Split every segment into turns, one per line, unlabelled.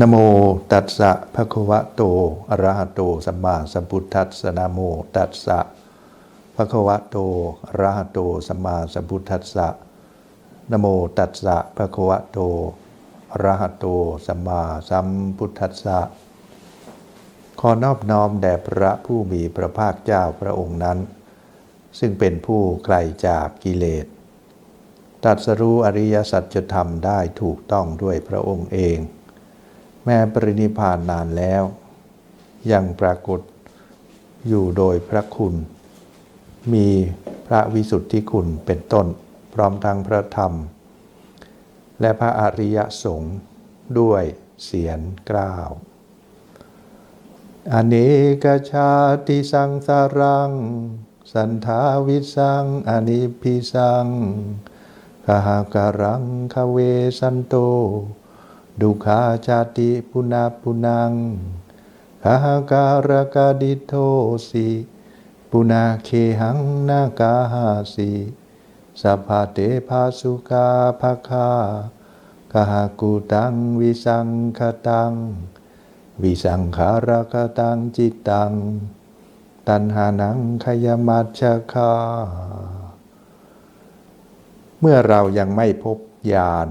นโมตัสสะภะคะวะโตอะระหะโตสัมมาสัมพุทธัสสะนโมตัสสะภะคะวะโตอะระหะโตสัมมาสัมพุทธัสสะนโมตัสสะภะคะวะโตอะระหะโตสัมมาสัมพุทธัสสะขอนอบน้อมแด่พระผู้มีพระภาคเจ้าพระองค์นั้น ซึ่งเป็นผู้ไกลจากกิเลสตรัสรู้อริยสัจธรรมได้ถูกต้องด้วยพระองค์เอง แม้ปรินิพานนานแล้ว ยังปรากฏอยู่โดยพระคุณ มีพระวิสุทธิคุณเป็นต้น พร้อมทั้งพระธรรม และพระอริยสงฆ์ด้วยเสียงกล้าวอเนกชาติสังสารัง สันทาวิสังอนิพิสังคหาการังคเวสันโต ดุขาชาติปุนาปุนังคหาการกาดิโทสิปุนาเคหังนากาหาสิสัพพะเตภาสุกาภาคากหากูตังวิสังคตัง วิสังขารกตังจิตตัง ตันหานังขยมัชะคา เมื่อเรายังไม่พบญาณ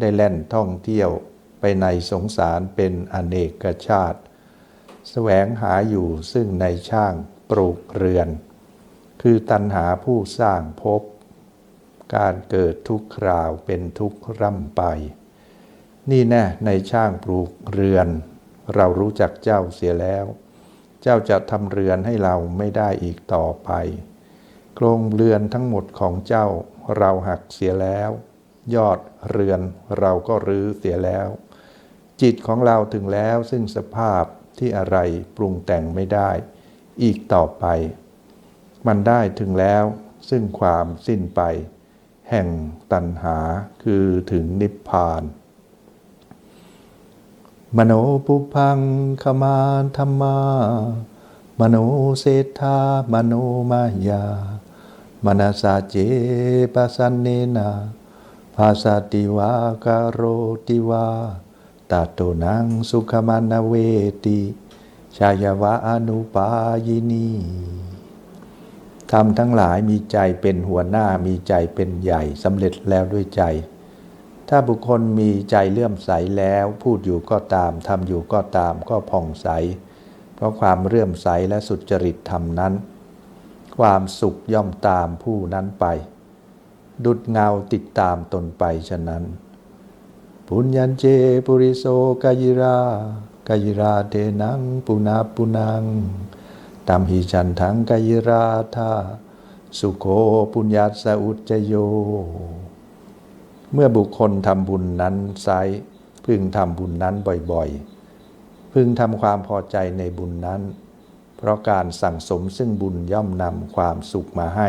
ได้แล่นท่องเที่ยวไปในสงสารเป็นอเนกชาติแสวงหาอยู่ซึ่งในช่างปลูกเรือน คือตันหาผู้สร้างภพการเกิดทุกคราวเป็นทุกข์ร่ำไป นี่แน่ในช่างปลูกเรือน เรารู้จักเจ้าเสียแล้ว เจ้าจะทำเรือนให้เราไม่ได้อีกต่อไป โครงเรือนทั้งหมดของเจ้าเราหักเสียแล้ว ยอดเรือนเราก็รื้อเสียแล้ว จิตของเราถึงแล้วซึ่งสภาพที่อะไรปรุงแต่งไม่ได้ อีกต่อไป มันได้ถึงแล้วซึ่งความสิ้นไป แห่งตัณหาคือถึงนิพพาน มโนปุพังขมาธรรมามโนเศรษฐามโนมายามนาสาเจปสันเนนาาสติวากาโรติวาตาโตนังสุขมานาเวติชายวะอนุปายินีทำทั้งหลายมีใจเป็นหัวหน้ามีใจเป็นใหญ่สำเร็จแล้วด้วยใจ ถ้าบุคคลมีใจเลื่อมใสแล้ว พูดอยู่ก็ตามทำอยู่ก็ตามก็ผ่องใส เพราะความเลื่อมใสและสุจริตธรรมนั้น ความสุขย่อมตามผู้นั้นไป ดุดเงาติดตามตนไปฉะนั้น ปุญญเจปุริโสกายิรากายิราเทนังปุนาปุนังตัมหิจันทังกายิราธาสุโคปุญญาสอุจจโย เมื่อบุคคลทำบุญนั้นไซพึงทำบุญนั้นบ่อยๆ พึงทำความพอใจในบุญนั้น เพราะการสั่งสมซึ่งบุญย่อมนำความสุขมาให้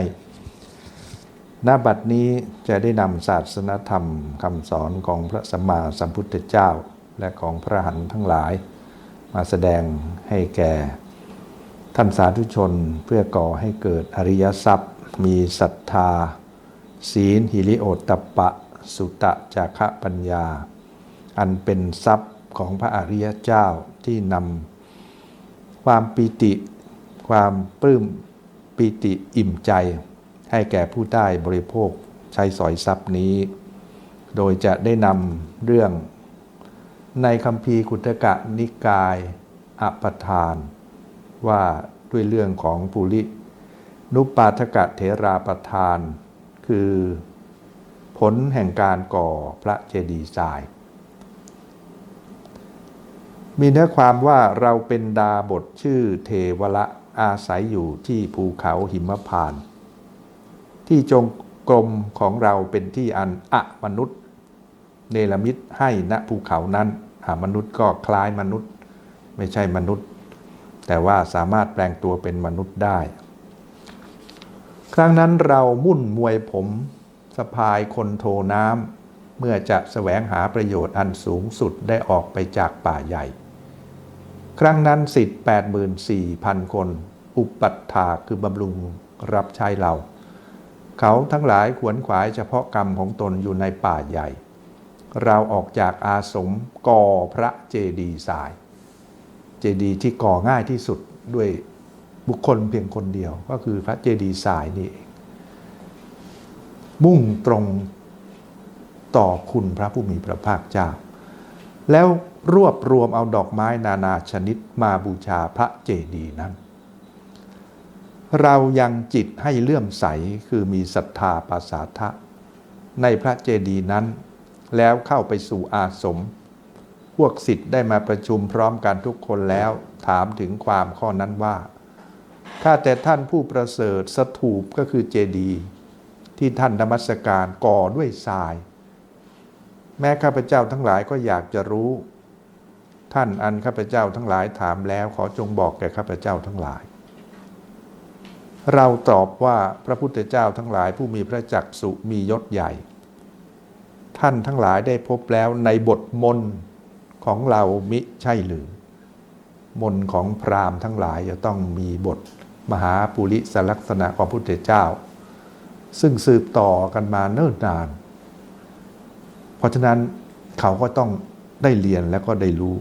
หน้าบัดนี้จะได้นำศาสนธรรมคำสอนของพระสัมมาสัมพุทธเจ้า และของพระหันทั้งหลาย มาแสดงให้แก่ ท่านสาธุชนเพื่อก่อให้เกิดอริยทรัพย์ มีศรัทธา ศีลหิริโอตตปะ สุตะจาคะปัญญา อันเป็นทรัพย์ของพระอริยเจ้าที่นำความปีติ ความปลื้มปีติอิ่มใจ ให้แก่ผู้ได้บริโภคใช้สอยทรัพย์นี้ โดยจะได้นำเรื่องในคำพีคุตกะนิกายอปทาน ว่าด้วยเรื่องของปุริ นุปาทกะเถราประทาน คือ ผลแห่งการก่อพระเจดีย์ทราย มีเนื้อความว่าเราเป็นดาบทชื่อเทวละอาศัยอยู่ที่ภูเขาหิมพานต์ ที่จงกรมของเราเป็นที่อันอะมนุษย์ เนรมิตให้ณภูเขานั้นมนุษย์ก็คล้ายมนุษย์ ไม่ใช่มนุษย์ แต่ว่าสามารถแปลงตัวเป็นมนุษย์ได้ ครั้งนั้นเรามุ่นมวยผมสะพายคนโทน้ำเมื่อจะแสวงหาประโยชน์อันสูงสุดได้ออกไปจากป่าใหญ่ ครั้งนั้นสิทธิ์84,000 คน อุปัฏฐาคือบำรุงรับใช้เรา เขาทั้งหลายขวนขวายเฉพาะกรรมของตนอยู่ในป่าใหญ่ เราออกจากอาสมก่อพระเจดีย์ทราย เจดีย์ที่ก่อง่ายที่สุดด้วยบุคคลเพียงคนเดียวก็คือพระเจดีย์ทรายนี่เอง มุ่งตรงต่อคุณพระผู้มีพระภาคเจ้า แล้วรวบรวมเอาดอกไม้นานาชนิดมาบูชาพระเจดีย์นั้น เรายังจิตให้เลื่อมใสคือมีศรัทธาปาสาทะ ในพระเจดีย์นั้น แล้วเข้าไปสู่อาสม พวกสิทธิ์ได้มาประชุมพร้อมกันทุกคนแล้วถามถึงความข้อนั้นว่าข้าแต่ท่านผู้ประเสริฐสถูปก็คือเจดีย์ที่ท่านนมัสการก่อด้วยทราย แม้ข้าพเจ้าทั้งหลายก็อยากจะรู้ ท่านอันข้าพเจ้าทั้งหลายถามแล้วขอจงบอกแก่ข้าพเจ้าทั้งหลาย เราตอบว่าพระพุทธเจ้าทั้งหลายผู้มีพระจักสุมียศใหญ่ ท่านทั้งหลายได้พบแล้วในบทมนของเรามิใช่หรือ มนของพราหมณ์ทั้งหลายจะต้องมีบทมหาปุริสลักษณะของพระพุทธเจ้า ซึ่งสืบต่อกันมาเนิ่นนาน เพราะฉะนั้นเขาก็ต้องได้เรียนและก็ได้รู้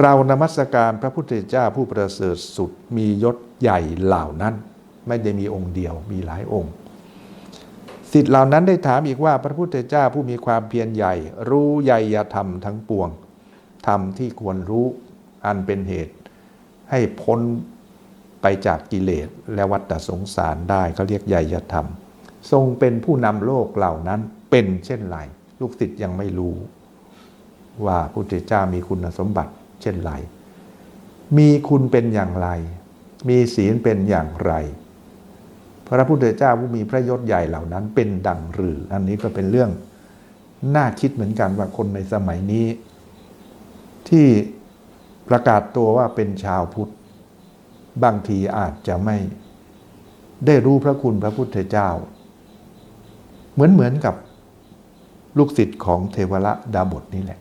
เรานมัสการพระพุทธเจ้าผู้ประเสริฐสุดมียศ ใหญ่เหล่านั้น ไม่ได้มีองค์เดียวมีหลายองค์สิทธิ์เหล่านั้นได้ถามอีกว่าพระพุทธเจ้าผู้มีความเพียรใหญ่ รู้ใหญ่ยธรรมทั้งปวงธรรมที่ควรรู้อันเป็นเหตุ ให้พ้นไปจากกิเลสและวัฏสงสารได้เขาเรียกใหญ่ยธรรม ทรงเป็นผู้นำโลกเหล่านั้นเป็นเช่นไรลูกศิษย์ยังไม่รู้ ว่าพระพุทธเจ้ามีคุณสมบัติ เช่นไรมีคุณเป็นอย่างไร มีศีลเป็นอย่างไร พระพุทธเจ้าผู้มีพระยศใหญ่เหล่านั้นเป็นดังหรือ อันนี้ก็เป็นเรื่องน่าคิดเหมือนกันว่าคนในสมัยนี้ ที่ประกาศตัวว่าเป็นชาวพุทธ บางทีอาจจะไม่ได้รู้พระคุณพระพุทธเจ้า เหมือนเหมือนกับลูกศิษย์ของเทวระดาบทนี่แหละ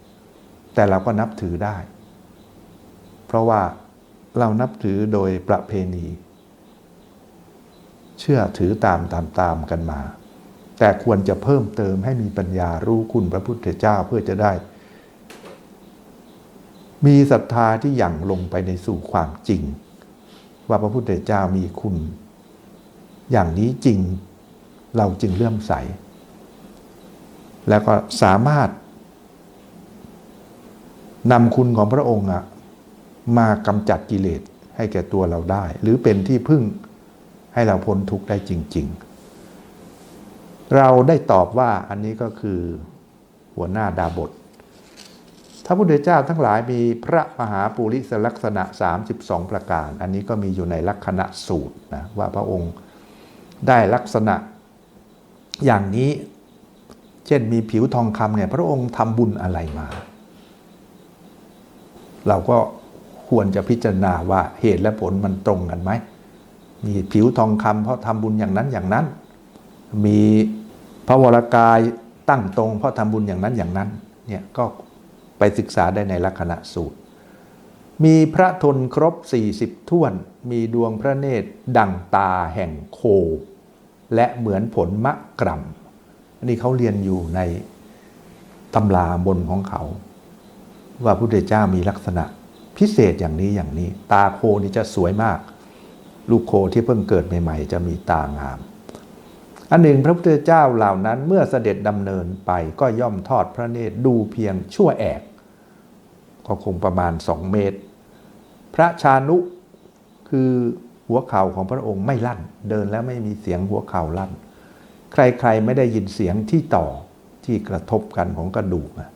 แต่เราก็นับถือได้ เพราะว่า เรานับถือโดยประเพณี เชื่อถือตามตามตามกันมา แต่ควรจะเพิ่มเติมให้มีปัญญารู้คุณพระพุทธเจ้าเพื่อจะได้ มีศรัทธาที่หยั่งลงไปในสู่ความจริง ว่าพระพุทธเจ้ามีคุณ อย่างนี้จริงเราจึงเลื่อมใส แล้วก็สามารถนำคุณของพระองค์อะ มากำจัดกิเลสให้แก่ตัวเราได้ หรือเป็นที่พึ่งให้เราพ้นทุกข์ได้จริง ๆ เราได้ตอบว่าอันนี้ก็คือหัวหน้าดาบทพระพุทธเจ้าทั้งหลายมีพระมหาปุริสลักษณะ 32 ประการ อันนี้ก็มีอยู่ในลักษณะสูตรนะว่าพระองค์ได้ลักษณะอย่างนี้เช่นมีผิวทองคำเนี่ยพระองค์ทำบุญอะไรมา เราก็ ควรจะพิจารณาว่าเหตุและผลมันตรงกันไหม มีผิวทองคำเพราะทำบุญอย่างนั้นอย่างนั้น มีพระวรากายตั้งตรงเพราะทำบุญอย่างนั้นอย่างนั้นเนี่ยก็ไปศึกษาได้ในลักษณะสูตร มีพระทนครบ 40 ท่วน มีดวงพระเนตรดังตาแห่งโค และเหมือนผลมะกรัมอันนี้เขาเรียนอยู่ในตำราบนของเขา ว่าพระพุทธเจ้ามีลักษณะ พิเศษอย่างนี้อย่างนี้ ตาโคนี่จะสวยมาก ลูกโคที่เพิ่งเกิดใหม่ๆ จะมีตางาม อันหนึ่งพระพุทธเจ้าเหล่านั้นเมื่อเสด็จดำเนินไปก็ย่อมทอดพระเนตรดูเพียงชั่วแอก ก็คงประมาณสองเมตร พระชานุคือหัวเข่าของพระองค์ไม่ลั่น เดินแล้วไม่มีเสียงหัวเข่าลั่น ใครๆไม่ได้ยินเสียงที่ต่อที่กระทบกันของกระดูกนะ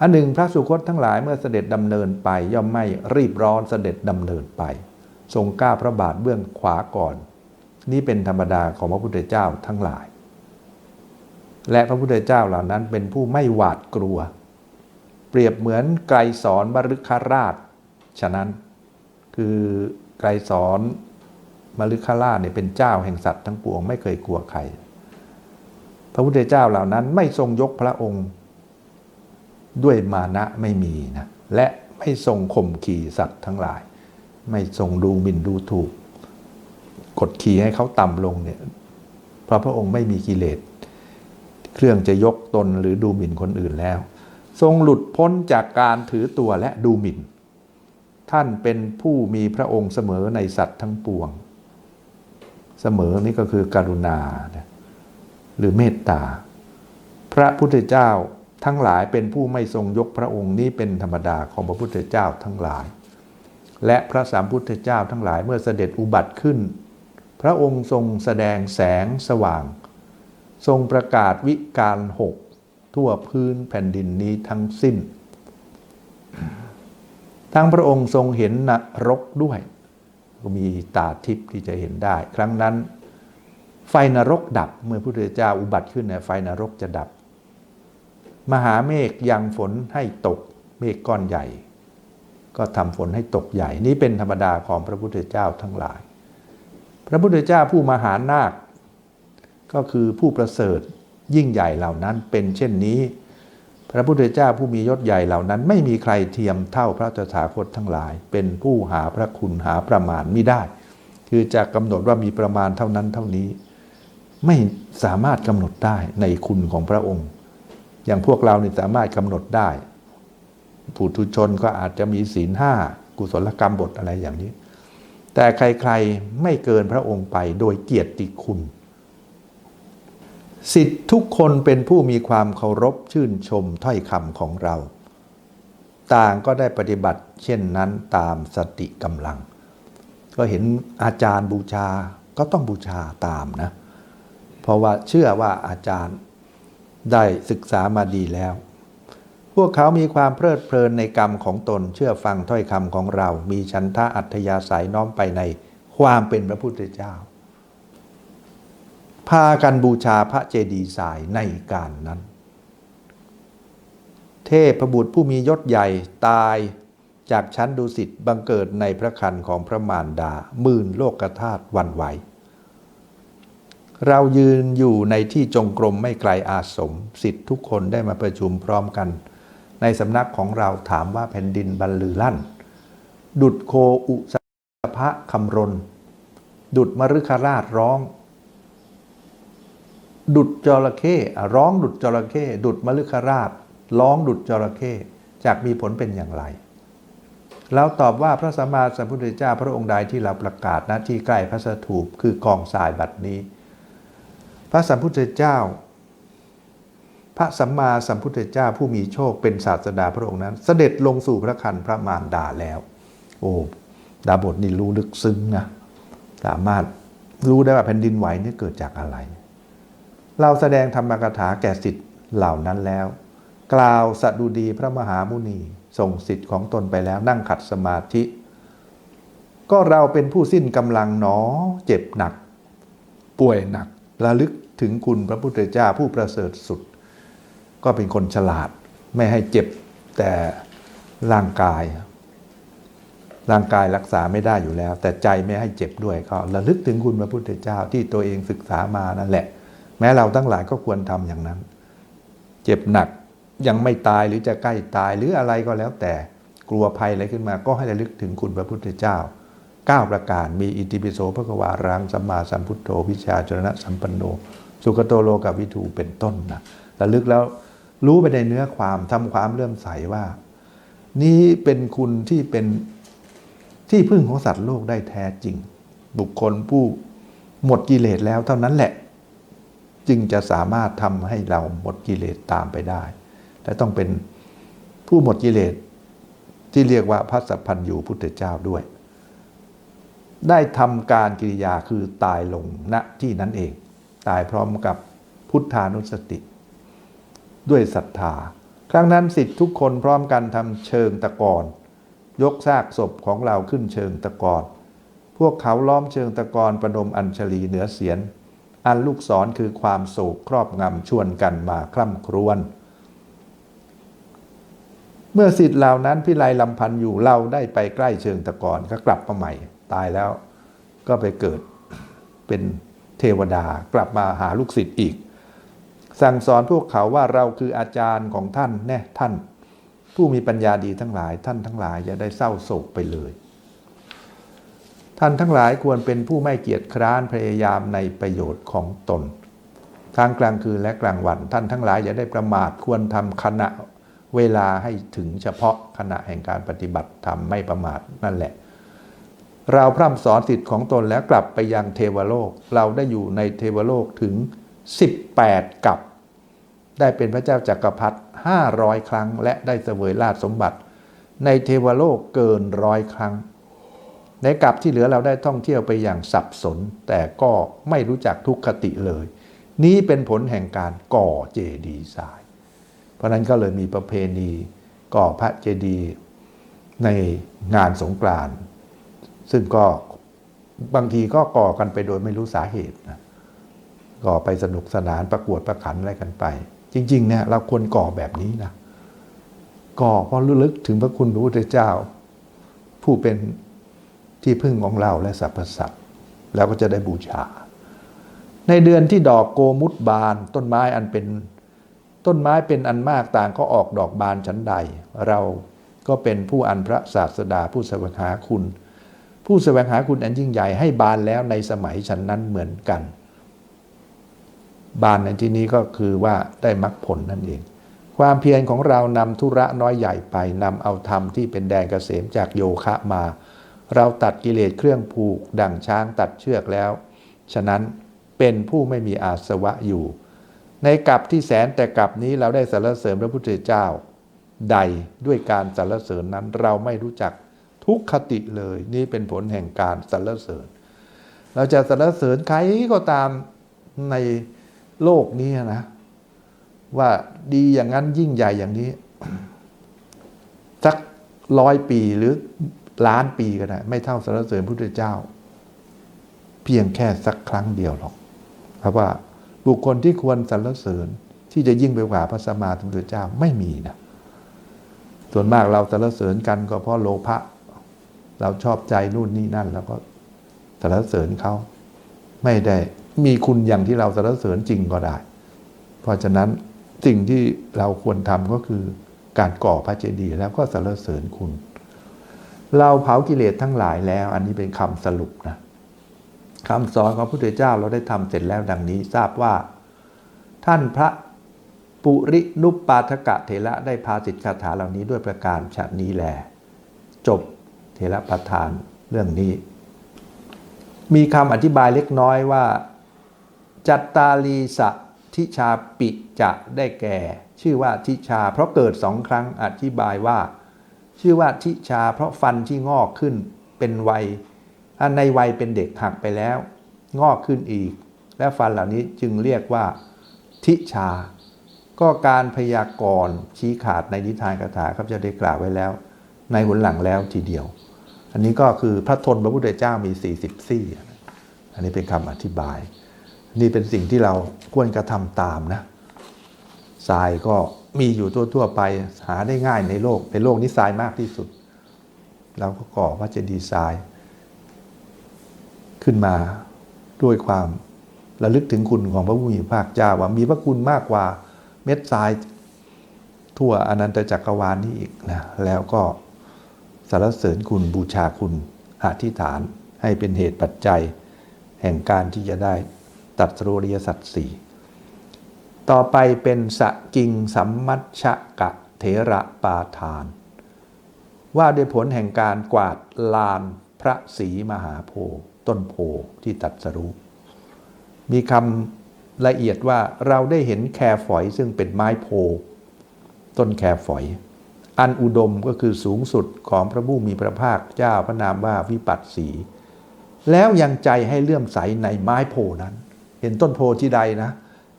อันหนึ่งพระสุคตทั้งหลายเมื่อเสด็จดำเนินไปย่อมไม่รีบร้อนเสด็จดำเนินไป ทรงก้าวพระบาทเบื้องขวาก่อน นี่เป็นธรรมดาของพระพุทธเจ้าทั้งหลาย และพระพุทธเจ้าเหล่านั้นเป็นผู้ไม่หวาดกลัว เปรียบเหมือนไกรสอนมฤคราช ฉะนั้นคือไกรสอนมฤคราชเนี่ยเป็นเจ้าแห่งสัตว์ทั้งปวงไม่เคยกลัวใคร พระพุทธเจ้าเหล่านั้นไม่ทรงยกพระองค์ ด้วยมานะไม่มีนะและไม่ทรงข่มขี่สัตว์ทั้งหลาย ไม่ทรงดูหมิ่นดูถูก กดขี่ให้เขาต่ำลงเนี่ยเพราะพระองค์ไม่มีกิเลส เครื่องจะยกตนหรือดูหมิ่นคนอื่นแล้ว ทรงหลุดพ้นจากการถือตัวและดูหมิ่น ท่านเป็นผู้มีพระองค์เสมอในสัตว์ทั้งปวง เสมอนี่ก็คือการุณา หรือเมตตา พระพุทธเจ้า ทั้งหลายเป็นผู้ไม่ทรงยกพระองค์นี้เป็นธรรมดาของพระพุทธเจ้าทั้งหลาย และพระสามพุทธเจ้าทั้งหลายเมื่อเสด็จอุบัติขึ้น พระองค์ทรงแสดงแสงสว่าง ทรงประกาศวิการหกทั่วพื้นแผ่นดินนี้ทั้งสิ้น ทั้งพระองค์ทรงเห็นนรกด้วย ก็มีตาทิพย์ที่จะเห็นได้ ครั้งนั้น ไฟนรกดับเมื่อพระพุทธเจ้าอุบัติขึ้นเนี่ยไฟนรกจะดับ มหาเมฆยังฝนให้ตกเมฆก้อนใหญ่ ก็ทำฝนให้ตกใหญ่ นี่เป็นธรรมดาของพระพุทธเจ้าทั้งหลาย พระพุทธเจ้าผู้มหานาค ก็คือผู้ประเสริฐยิ่งใหญ่เหล่านั้นเป็นเช่นนี้ พระพุทธเจ้าผู้มียศใหญ่เหล่านั้น ไม่มีใครเทียมเท่าพระตถาคตทั้งหลาย เป็นผู้หาพระคุณหาประมาณไม่ได้ คือจะกำหนดว่ามีประมาณเท่านั้นเท่านี้ ไม่สามารถกำหนดได้ในคุณของพระองค์ อย่างพวกเราเนี่ยสามารถกำหนดได้ผู้ทุชนก็อาจจะมีศีลห้ากุศลกรรมบทอะไรอย่างนี้ แต่ใครๆไม่เกินพระองค์ไปโดยเกียรติคุณ สิทธิทุกคนเป็นผู้มีความเคารพชื่นชมถ้อยคำของเรา ต่างก็ได้ปฏิบัติเช่นนั้นตามสติกำลัง ก็เห็นอาจารย์บูชาก็ต้องบูชาตามนะ เพราะว่าเชื่อว่าอาจารย์ ได้ศึกษามาดีแล้ว พวกเขามีความเพลิดเพลินในกรรมของตนเชื่อฟังถ้อยคำของเรา มีชันทะอัธยาศัยน้อมไปในความเป็นพระพุทธเจ้า พากันบูชาพระเจดีย์ทรายในการนั้น เทพบุตรผู้มียศใหญ่ตายจากชั้นดุสิตบังเกิดในพระคันของพระมารดาหมื่นโลกธาตุวันไหว เรายืนอยู่ในที่จงกรมไม่ไกลอาสมสิทธิ์ทุกคนได้มาประชุมพร้อมกัน ในสำนักของเราถามว่าแผ่นดินบรรลือลั่น ดุดโคอุสภะคำรน ดุดมฤคราชร้อง ดุดจระเข้ร้องดุดจระเข้ดุดมฤคราช ร้องดุดจระเข้จากมีผลเป็นอย่างไรเราตอบว่าพระสัมมาสัมพุทธเจ้าพระองค์ใดที่เราประกาศณที่ใกล้พระสถูปคือกองทรายบัดนี้ ระสัมพุทธเจ้า พระสัมมาสัมพุทธเจ้าผู้มีโชคเป็นศาสดาพระองค์นั้น เสด็จลงสู่พระคันพระมารดาแล้ว โอ้ดาบทนี่รู้ลึกซึ้งนะสามารถรู้ได้ว่าแผ่นดินไหวนี่เกิดจากอะไร เราแสดงธรรมกถาแก่สิทธิ์เหล่านั้นแล้ว กล่าวสดุดีพระมหามุนีส่งสิทธิ์ของตนไปแล้วนั่งขัดสมาธิ ก็เราเป็นผู้สิ้นกำลังหนอ เจ็บหนัก ป่วยหนักระลึก ถึงคุณพระพุทธเจ้าผู้ประเสริฐสุด ก็เป็นคนฉลาดไม่ให้เจ็บแต่ร่างกาย ร่างกายรักษาไม่ได้อยู่แล้ว แต่ใจไม่ให้เจ็บด้วยก็ระลึกถึงคุณพระพุทธเจ้าที่ตัวเองศึกษามานั่นแหละ แม้เราทั้งหลายก็ควรทำอย่างนั้น เจ็บหนักยังไม่ตายหรือจะใกล้ตายหรืออะไรก็แล้วแต่กลัวภัยอะไรขึ้นมาก็ให้ระลึกถึงคุณพระพุทธเจ้า 9 ประการมีอิติปิโสพระกวารังสัมมาสัมพุทโธวิชาจรณะสัมปันโน สุขโตโลกับวิทูเป็นต้นนะระลึกแล้วรู้ไปในเนื้อความทำความเลื่อมใสว่า นี้เป็นคุณที่เป็นที่พึ่งของสัตว์โลกได้แท้จริง บุคคลผู้หมดกิเลสแล้วเท่านั้นแหละ จึงจะสามารถทำให้เราหมดกิเลสตามไปได้แต่ต้องเป็นผู้หมดกิเลสที่เรียกว่าพระสัพพัญญูพุทธเจ้าด้วย ได้ทำการกิริยาคือตายลงณที่นั้นเอง ตายพร้อมกับพุทธานุสติ ด้วยศรัทธา ครั้งนั้นสิทธิ์ทุกคนพร้อมกันทำเชิงตะกอนยกซากศพของเราขึ้นเชิงตะกอนพวกเขาล้อมเชิงตะกอนประนมอัญชลีเหนือเสียน อันลูกศรคือความโศกครอบงำชวนกันมาคร่ำครวญเมื่อสิทธิ์เหล่านั้นพิไลลำพันอยู่เราได้ไปใกล้เชิงตะกอนก็กลับมาใหม่ ตายแล้วก็ไปเกิดเป็น เทวดากลับมาหาลูกศิษย์อีก สั่งสอนพวกเขาว่าเราคืออาจารย์ของท่านแน่ท่าน ผู้มีปัญญาดีทั้งหลาย ท่านทั้งหลายอย่าได้เศร้าโศกไปเลย ท่านทั้งหลายควรเป็นผู้ไม่เกียจคร้านพยายามในประโยชน์ของตนทั้งกลางคืนและกลางวัน ท่านทั้งหลายอย่าได้ประมาทควรทำขณะเวลาให้ถึงเฉพาะขณะแห่งการปฏิบัติธรรมไม่ประมาทนั่นแหละ เราพร่ำสอนสิทธิ์ของตนแล้วกลับไปยังเทวโลก เราได้อยู่ในเทวโลกถึง 18 กับ ได้เป็นพระเจ้าจากักรพรรดิ500 ครั้ง และได้เสวยราชสมบัติ ในเทวโลกเกินร้อยครั้ง ในกลับที่เหลือเราได้ท่องเที่ยวไปอย่างสับสน แต่ก็ไม่รู้จักทุกขติเลย นี้เป็นผลแห่งการก่อเจดีย์ทราย เพราะนั้นก็เลยมีประเพณีก่อพระเจดีย์ในงานสงกรานต์ ซึ่งก็บางทีก็ก่อกันไปโดยไม่รู้สาเหตุนะก่อไปสนุกสนานประกวดประขันอะไรกันไป จริงๆเนี่ยเราควรก่อแบบนี้นะก่อเพราะระลึกถึงพระคุณพระพุทธเจ้า ผู้เป็นที่พึ่งของเราและสรรพสัตว์แล้วก็จะได้บูชา ในเดือนที่ดอกโกมุตบาน ต้นไม้อันเป็นต้นไม้เป็นอันมากต่างก็ออกดอกบานชั้นใด เราก็เป็นผู้อันพระศาสดาผู้สวงหาคุณ ผู้แสวงหาคุณอันยิ่งใหญ่ให้บานแล้วในสมัยฉันนั้นเหมือนกัน บานในที่นี้ก็คือว่าได้มรรคผลนั่นเอง ความเพียรของเรานำธุระน้อยใหญ่ไปนำเอาธรรมที่เป็นแดนเกษมจากโยคะมา เราตัดกิเลสเครื่องผูก ดั่งช้างตัดเชือกแล้ว ฉะนั้นเป็นผู้ไม่มีอาสวะอยู่ ในกลับที่แสนแต่กลับนี้เราได้สรรเสริญพระพุทธเจ้า ใดด้วยการสรรเสริญนั้นเราไม่รู้จัก ทุกขติเลย นี่เป็นผลแห่งการสรรเสริญ เราจะสรรเสริญใครก็ตามในโลกนี้นะ ว่าดีอย่างนั้นยิ่งใหญ่อย่างนี้ สักร้อยปีหรือล้านปีก็ได้ไม่เท่าสรรเสริญพระพุทธเจ้า เพียงแค่สักครั้งเดียวหรอกเพราะว่าบุคคลที่ควรสรรเสริญที่จะยิ่งไปกว่าพระสัมมาสัมพุทธเจ้าไม่มีนะส่วนมากเราสรรเสริญกันก็เพราะโลภะ เราชอบใจนู่นนี่นั่น แล้วก็สรรเสริญเขาไม่ได้มีคุณอย่างที่เราสรรเสริญจริงก็ได้ เพราะฉะนั้นสิ่งที่เราควรทำก็คือการก่อพระเจดีย์แล้วก็สรรเสริญคุณ เราเผากิเลสทั้งหลายแล้ว อันนี้เป็นคำสรุปนะคำสอนของพระพุทธเจ้าเราได้ทำเสร็จแล้วดังนี้ทราบว่า ท่านพระปุรินุปปาทกะเถระได้พาสิทธิคาถาเหล่านี้ด้วยประการฉะนี้แล จบ เถระประธานเรื่องนี้ มีคำอธิบายเล็กน้อยว่า จัตตาลีสะทิชาปิจะได้แก่ ชื่อว่าทิชา เพราะเกิดสองครั้งอธิบายว่า ชื่อว่าทิชา เพราะฟันที่งอกขึ้นเป็นวัยอันในวัยเป็นเด็กหักไปแล้ว งอกขึ้นอีก และฟันเหล่านี้จึงเรียกว่า ทิชา ก็การพยากรณ์ชี้ขาดในนิทานคาถาครับจะได้กล่าวไว้แล้ว ในหนหลังแล้วทีเดียว อันนี้ก็คือพระทนพระพุทธเจ้ามี 40 ซี่ อันนี้เป็นคำอธิบาย นี่เป็นสิ่งที่เราควรกระทำตามนะทรายก็มีอยู่ทั่วๆไปหาได้ง่ายในโลกในโลกนี้ทรายมากที่สุด เราก็ก่อพระเจดีทรายขึ้นมาด้วยความระลึกถึงคุณของพระผู้มีพระภาคเจ้าว่ามีพระคุณมากกว่าเม็ดทรายทั่วอนันตจักรวาลนี้อีกนะแล้วก็ สรรเสริญคุณบูชาคุณอธิษฐานให้เป็นเหตุปัจจัย แห่งการที่จะได้ตัดสรุริยสัตว์สี่ต่อไปเป็นสกิงสัมมัชชะกะเถระปาทาน ว่าด้วยผลแห่งการกวาดลานพระศรีมหาโพธิ์ต้นโพที่ตัดสรุมีคำละเอียดว่าเราได้เห็นแครฝอยซึ่งเป็นไม้โพต้นแครฝอย อันอุดมก็คือสูงสุดของพระผู้มีพระภาคเจ้าพระนามว่าวิปัสสี แล้วยังใจให้เลื่อมใสในไม้โพนั้น เห็นต้นโพที่ใดนะ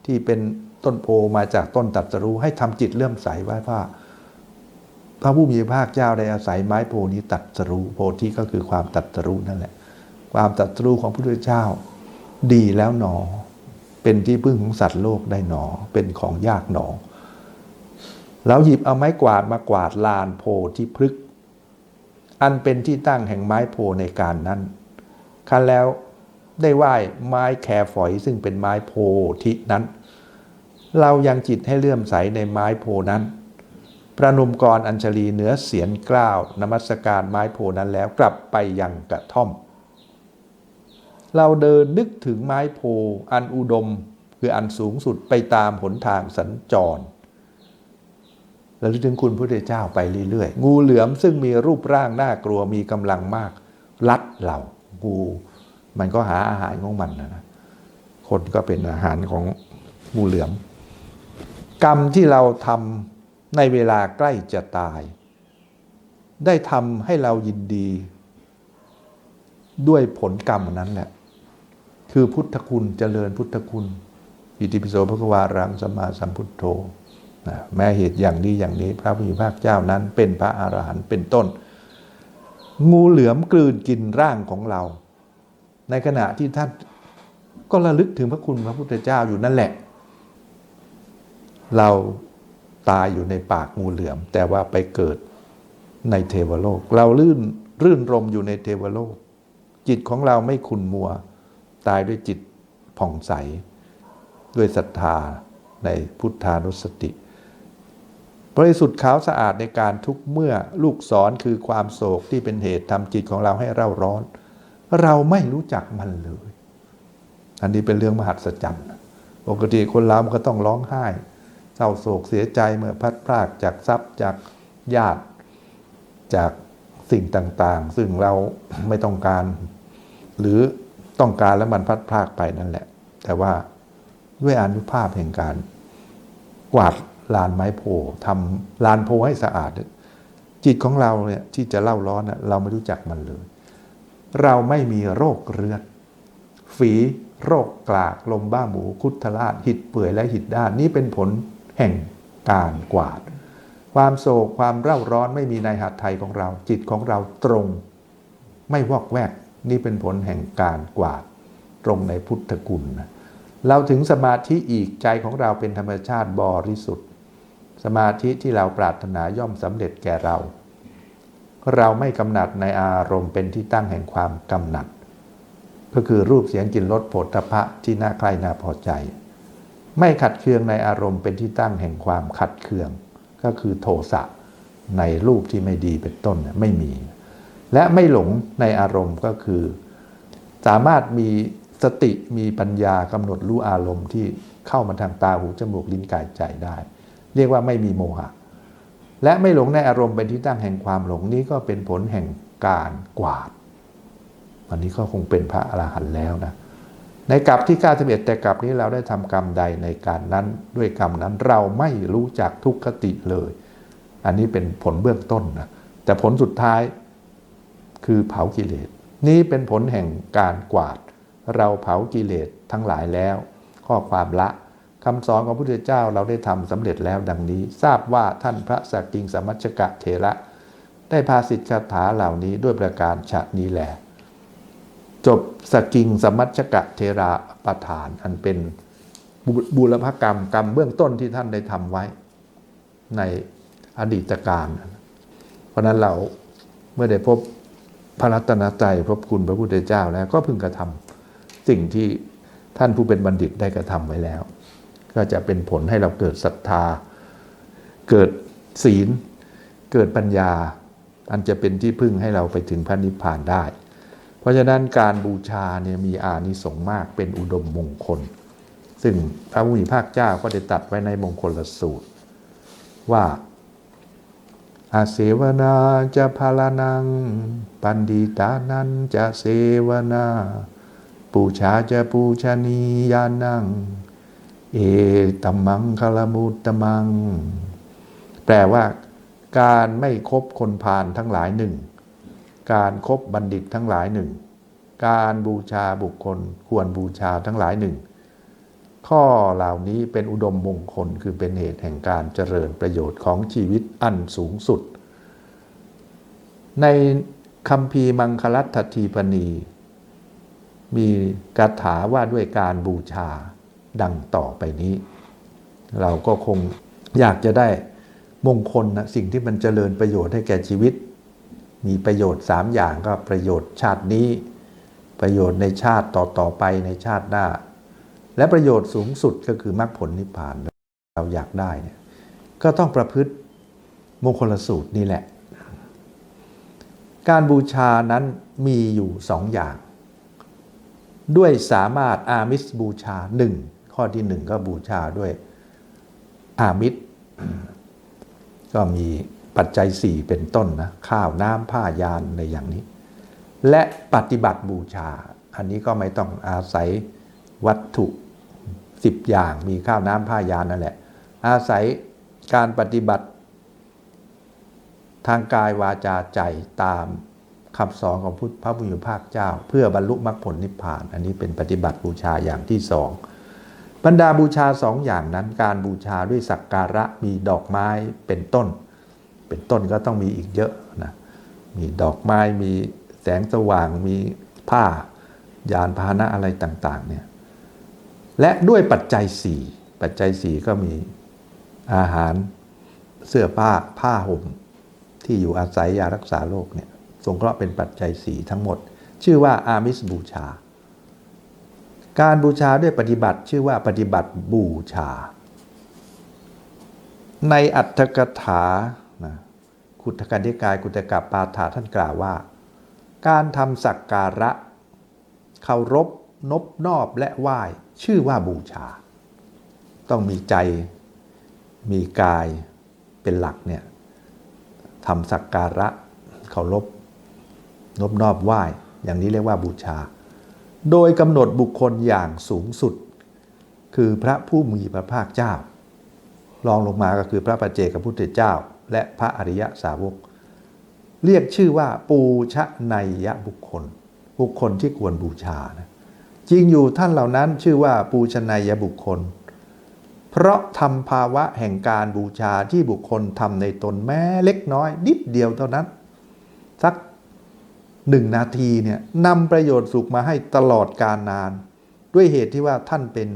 ที่เป็นต้นโพมาจากต้นตัดสรู้ให้ทำจิตเลื่อมใสไว้ว่าพระผู้มีพระภาคเจ้าได้อาศัยไม้โพนี้ตัดสรู้โพธิก็คือความตัดสรู้นั่นแหละ ความตัดสรู้ของพระพุทธเจ้า ดีแล้วหนอ เป็นที่พึ่งของสัตว์โลกได้หนอ เป็นของยากหนอ แล้วหยิบเอาไม้กวาดมากวาดลานโพธิพฤกษ์อันเป็นที่ตั้งแห่งไม้โพในการนั้นคันแล้วได้ไหว้ไม้แครฝอยซึ่งเป็นไม้โพธินั้น เรายังจิตให้เลื่อมใสในไม้โพนั้น ประนุมกรอัญชลีเหนือเสียนกล้าวนมัสการไม้โพนั้นแล้วกลับไปยังกระท่อม เราเดินนึกถึงไม้โพอันอุดมคืออันสูงสุดไปตามหนทางสัญจร แล้วลึกถึงคุณพระพุทธเจ้าไปเรื่อยๆ งูเหลือมซึ่งมีรูปร่างน่ากลัวมีกำลังมากลัดเรางูมันก็หาอาหารของมันนะนะคนก็เป็นอาหารของงูเหลือม กรรมที่เราทำในเวลาใกล้จะตาย ได้ทำให้เรายินดี ด้วยผลกรรมนั้นแหละคือพุทธคุณเจริญพุทธคุณอิติปิโสพระวารังสมมาสัมพุทโธ นะแม้เหตุอย่างนี้อย่างนี้พระผู้มีพระเจ้านั้นเป็นพระอรหันต์เป็นต้น งูเหลือมกลืนกินร่างของเรา ในขณะที่ท่านก็ระลึกถึงพระคุณพระพุทธเจ้าอยู่นั่นแหละ เราตายอยู่ในปากงูเหลือม แต่ว่าไปเกิดในเทวโลก เราลื่นรื่นรมอยู่ในเทวโลก จิตของเราไม่ขุนมัว ตายด้วยจิตผ่องใส ด้วยศรัทธาในพุทธานุสติ บริสุทธิ์ขาวสะอาดในการทุกเมื่อลูกศรคือความโศกที่เป็นเหตุทำจิตของเราให้เร่าร้อน เราไม่รู้จักมันเลย อันนี้เป็นเรื่องมหัศจรรย์ปกติคนเรามันก็ต้องร้องไห้ เศร้าโศกเสียใจเมื่อพัดพรากจากทรัพย์จากญาติจากสิ่งต่างๆ ซึ่งเราไม่ต้องการ หรือต้องการแล้วมันพัดพรากไปนั่นแหละ แต่ว่าด้วยอนุภาพแห่งการกวาด ลานไม้โพทำลานโพให้สะอาด จิตของเราเนี่ยที่จะเล่าร้อนน่ะเราไม่รู้จักมันเลย เราไม่มีโรคเรื้อนฝีโรคกลากลมบ้าหมูคุดทลาดหิดเปื่อยและหิดด้านนี่เป็นผลแห่งการกวาด ความโศกความเร่าร้อนไม่มีในหัตถ์ไทยของเรา จิตของเราตรง ไม่วอกแวก นี่เป็นผลแห่งการกวาด ตรงในพุทธกุลเราถึงสมาธิอีกใจของเราเป็นธรรมชาติบริสุทธิ์ สมาธิที่เราปรารถนาย่อมสำเร็จแก่เรา เราไม่กำหนัดในอารมณ์เป็นที่ตั้งแห่งความกำหนัด ก็คือรูปเสียงกลิ่นรสโผฏฐะที่น่าใคร่น่าพอใจ ไม่ขัดเคืองในอารมณ์เป็นที่ตั้งแห่งความขัดเคือง ก็คือโทสะในรูปที่ไม่ดีเป็นต้นไม่มี และไม่หลงในอารมณ์ก็คือ สามารถมีสติมีปัญญากำหนดรู้อารมณ์ที่เข้ามาทางตาหูจมูกลิ้นกายใจได้ เรียกว่าไม่มีโมหะ และไม่หลงในอารมณ์เป็นที่ตั้งแห่งความหลงนี้ก็เป็นผลแห่งการกวาดวันนี้ก็คงเป็นพระอรหันต์แล้วนะในกลับที่91แต่กลับนี้เราได้ทำกรรมใดในการนั้นด้วยกรรมนั้นเราไม่รู้จักทุกขติเลย อันนี้เป็นผลเบื้องต้นนะแต่ผลสุดท้ายคือเผากิเลส นี้เป็นผลแห่งการกวาด เราเผากิเลสทั้งหลายแล้ว ข้อความละ คำสอนของพระพุทธเจ้าเราได้ทำสำเร็จแล้วดังนี้ ทราบว่าท่านพระสักกิงสมัชกะเถระ ได้พาสิทธิคาถาเหล่านี้ด้วยประการฉะนี้แหละจบสกิงสมัชกะเทระประธาน อันเป็นบุบูรพกรรมกรรมเบื้องต้นที่ท่านได้ทำไว้ ในอดีตการเพราะนั้นเราเมื่อได้พบพระรัตนตรัยพบคุณพระพุทธเจ้าแล้วก็พึงกระทำสิ่งที่ท่านผู้เป็นบัณฑิตได้กระทำไว้แล้ว ก็จะเป็นผลให้เราเกิดศรัทธา เกิดศีล เกิดปัญญา อันจะเป็นที่พึ่งให้เราไปถึงพระนิพพานได้ เพราะฉะนั้นการบูชาเนี่ยมีอานิสงส์มากเป็นอุดมมงคล ซึ่งพระผู้มีภาคเจ้าก็ได้ตัดไว้ในมงคลสูตร ว่าอาเสวนาจะพาลานัง ปันดิตานันจะเสวนา ปูชาจะปูชนียานัง เอตัมมังคลมุตตมัง แปลว่า การไม่คบคนพาลทั้งหลายหนึ่ง การครบบัณฑิตทั้งหลายหนึ่ง การบูชาบุคคลควรบูชาทั้งหลายหนึ่ง ข้อเหล่านี้เป็นอุดมมงคลคือเป็นเหตุแห่งการเจริญประโยชน์ของชีวิตอันสูงสุด ในคำพีมังคลัตทีปณี มีคาถาว่าด้วยการบูชา ดังต่อไปนี้ เราก็คงอยากจะได้มงคลนะสิ่งที่มันเจริญประโยชน์ให้แก่ชีวิต มีประโยชน์ 3 อย่างก็ประโยชน์ชาตินี้ ประโยชน์ในชาติต่อต่อไปในชาติหน้า และประโยชน์สูงสุดก็คือมรรคผลนิพพานเราอยากได้เนี่ยก็ต้องประพฤติมงคลสูตรนี่แหละ การบูชานั้นมีอยู่สองอย่าง ด้วยสามารถอามิสบูชาหนึ่ง ข้อที่หนึ่งก็บูชาด้วยอามิตร ก็มีปัจจัยสี่เป็นต้นนะข้าวน้ำผ้ายานในอย่างนี้ และปฏิบัติบูชา อันนี้ก็ไม่ต้องอาศัยวัตถุสิบอย่างมีข้าวน้ำผ้ายานนั่นแหละ อาศัยการปฏิบัติ ทางกายวาจาใจตามคำสอนของพุทธพระพุทธภาคเจ้า เพื่อบรรลุมรรคผลนิพพาน อันนี้เป็นปฏิบัติบูชาอย่างที่สอง บรรดาบูชาสองอย่างนั้นการบูชาด้วยสักการะมีดอกไม้เป็นต้น เป็นต้นก็ต้องมีอีกเยอะนะมีดอกไม้มีแสงสว่างมีผ้ายานพาหนะอะไรต่างๆเนี่ยและด้วยปัจจัยสี่ปัจจัยสี่ก็มีอาหารเสื้อผ้าผ้าห่มที่อยู่อาศัยยารักษาโรคเนี่ยสงเคราะห์เป็นปัจจัยสี่ทั้งหมด ชื่อว่าอามิสบูชา การบูชาด้วยปฏิบัติชื่อว่าปฏิบัติบูชา ในอัตถกถานะคุตกันธิกายกุตกับปาฐาท่านกล่าวว่า การทำสักการะเคารพนบนอบและไหว้ชื่อว่าบูชา ต้องมีใจมีกายเป็นหลักเนี่ยทำสักการะเคารพนบนอบไหว้ อย่างนี้เรียกว่าบูชา โดยกำหนดบุคคลอย่างสูงสุด คือพระผู้มีพระภาคเจ้า รองลงมาก็คือพระปัจเจกพุทธเจ้า และพระอริยสาวก เรียกชื่อว่าปูชนัยยะบุคคล บุคคลที่ควรบูชานะจริงอยู่ท่านเหล่านั้นชื่อว่าปูชนัยยะบุคคล เพราะทำภาวะแห่งการบูชาที่บุคคลทำในตนแม้เล็กน้อยนิดเดียวเท่านั้น สัก หนึ่งนาทีเนี่ยนำประโยชน์สุขมาให้ตลอดการนาน ด้วยเหตุที่ว่าท่านเป็น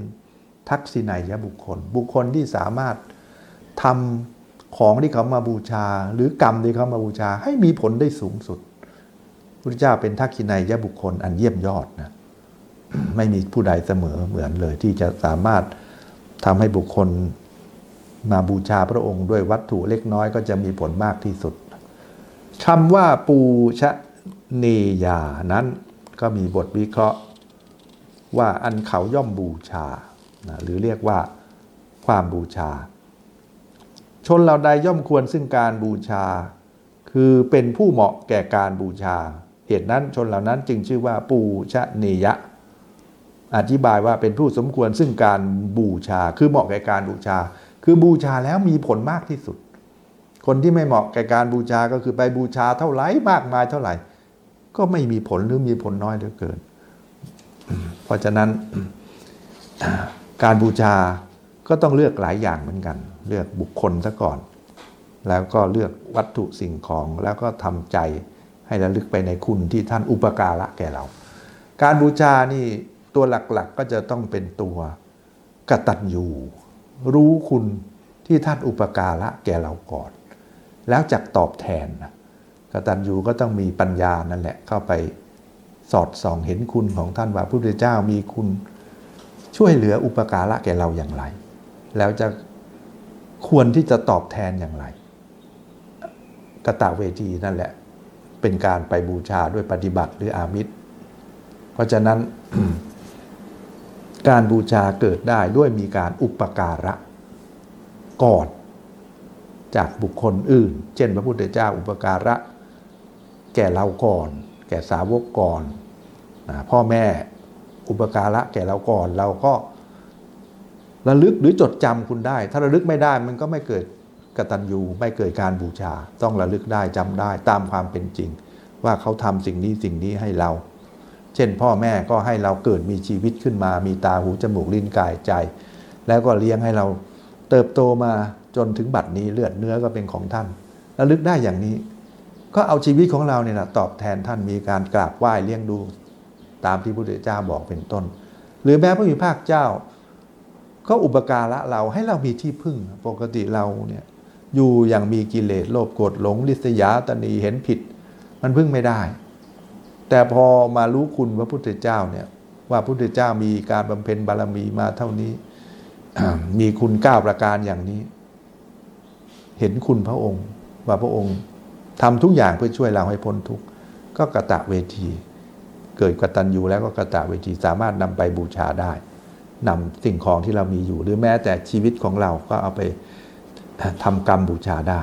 ทักษิณัยบุคคล บุคคลที่สามารถทำของที่เขามาบูชา หรือกรรมที่เขามาบูชา ให้มีผลได้สูงสุดพระเจ้าเป็นทักษิณัยบุคคลอันเยี่ยมยอดนะไม่มีผู้ใดเสมอเหมือนเลย ที่จะสามารถทำให้บุคคลมาบูชาพระองค์ด้วยวัตถุเล็กน้อยก็จะมีผลมากที่สุดคำว่าปูชเนยานั้นก็มีบทวิเคราะห์ว่าอันเขาย่อมบูชา หรือเรียกว่าความบูชา ชนเราใดย่อมควรซึ่งการบูชา คือเป็นผู้เหมาะแก่การบูชา เหตุนั้นชนเหล่านั้นจึงชื่อว่าปูชเนยะ อธิบายว่าเป็นผู้สมควรซึ่งการบูชา คือเหมาะแก่การบูชา คือบูชาแล้วมีผลมากที่สุด คนที่ไม่เหมาะแก่การบูชาก็คือไปบูชาเท่าไหร่มากมายเท่าไหร่ ก็ไม่มีผลหรือมีผลน้อยเหลือเกิน เพราะฉะนั้นการบูชาก็ต้องเลือกหลายอย่างเหมือนกัน เลือกบุคคลซะก่อน แล้วก็เลือกวัตถุสิ่งของแล้วก็ทำใจให้ระลึกไปในคุณที่ท่านอุปการะแก่เรา การบูชานี่ตัวหลักๆก็จะต้องเป็นตัวกตัญญูรู้คุณที่ท่านอุปการะแก่เราก่อน แล้วจักตอบแทนนะ กตัญญูก็ต้องมีปัญญานั่นแหละเข้าไปสอดส่องเห็นคุณของท่านว่าพระพุทธเจ้ามีคุณช่วยเหลืออุปการะแก่เราอย่างไร แล้วจะควรที่จะตอบแทนอย่างไร กตะเวทีนั่นแหละ เป็นการไปบูชาด้วยปฏิบัติหรืออามิตร เพราะฉะนั้นการบูชาเกิดได้ด้วยมีการอุปการะก่อนจากบุคคลอื่น เช่น พระพุทธเจ้าอุปการะ แก่เราก่อน แก่สาวกก่อนนะพ่อแม่อุปการะแก่เราก่อน เราก็ระลึกหรือจดจำคุณได้ ถ้าระลึกไม่ได้มันก็ไม่เกิดกตัญญูไม่เกิดการบูชา ต้องระลึกได้จำได้ตามความเป็นจริง ว่าเขาทำสิ่งนี้สิ่งนี้ให้เรา เช่น พ่อแม่ก็ให้เราเกิดมีชีวิตขึ้นมา มีตาหูจมูกลิ้นกายใจ แล้วก็เลี้ยงให้เราเติบโตมาจนถึงบัดนี้เลือดเนื้อก็เป็นของท่านระลึกได้อย่างนี้ ก็เอาชีวิตของเราเนี่ยนะตอบแทนท่านมีการกราบไหว้เลี้ยงดูตามที่พระพุทธเจ้าบอกเป็นต้น หรือแม้พระมีภาคเจ้า ก็อุปการะเราให้เรามีที่พึ่งปกติเราเนี่ยอยู่อย่างมีกิเลสโลภโกรธหลงลิษยาตนีเห็นผิด มันพึ่งไม่ได้ แต่พอมารู้คุณพระพุทธเจ้าเนี่ยว่าพระพุทธเจ้ามีการบำเพ็ญบารมีมาเท่านี้ มีคุณก้าประการอย่างนี้ เห็นคุณพระองค์ว่าพระองค์ ทำทุกอย่างเพื่อช่วยเราให้พ้นทุกข์ก็กระตะเวที เกิดกตัญญูแล้วก็กระตะเวทีสามารถนำไปบูชาได้นำสิ่งของที่เรามีอยู่ หรือแม้แต่ชีวิตของเราก็เอาไปทำกรรมบูชาได้